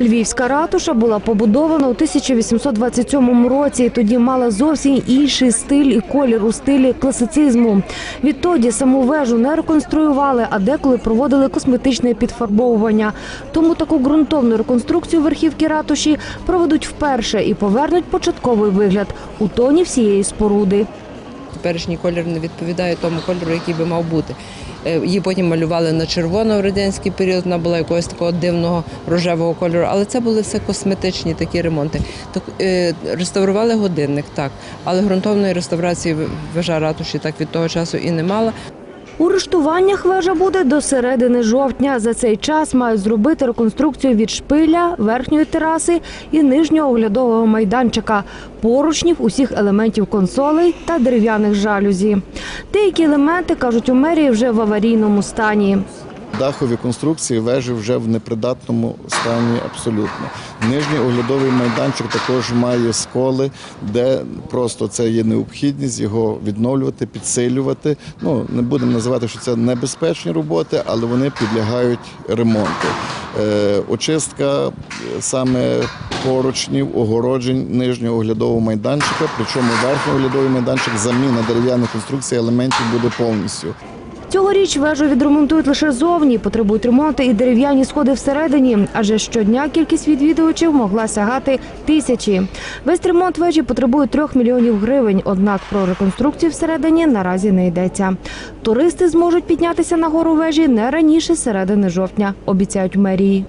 Львівська ратуша була побудована у 1827 році. і Тоді мала зовсім інший стиль і колір у стилі класицизму. Відтоді саму вежу не реконструювали, а деколи проводили косметичне підфарбовування. Тому таку ґрунтовну реконструкцію верхівки ратуші проведуть вперше і повернуть початковий вигляд у тоні всієї споруди. Теперішній колір не відповідає тому кольору, який би мав бути. Е, Її потім малювали на червоно в радянський період, вона була якогось такого дивного рожевого кольору, але це були все косметичні такі ремонти. Так, е, реставрували годинник, так, але ґрунтовної реставрації вежа ратуші так від того часу і не мала. У рештуваннях вежа буде до середини жовтня. За цей час мають зробити реконструкцію від шпиля, верхньої тераси і нижнього оглядового майданчика, поручнів, усіх елементів консолей та дерев'яних жалюзі. Деякі елементи, кажуть у мерії, вже в аварійному стані. Дахові конструкції вежі вже в непридатному стані абсолютно. Нижній оглядовий майданчик також має сколи, де просто це є необхідність його відновлювати, підсилювати. Ну не будемо називати, що це небезпечні роботи, але вони підлягають ремонту. Е, очистка е, саме поручнів, огороджень нижнього оглядового майданчика. Причому верхній оглядовий майданчик заміна дерев'яних конструкцій елементів буде повністю. Цьогоріч вежу відремонтують лише зовні, потребують ремонту і дерев'яні сходи всередині, адже щодня кількість відвідувачів могла сягати тисячі. Весь ремонт вежі потребує трьох мільйонів гривень, однак про реконструкцію всередині наразі не йдеться. Туристи зможуть піднятися на гору вежі не раніше середини жовтня, обіцяють мерії.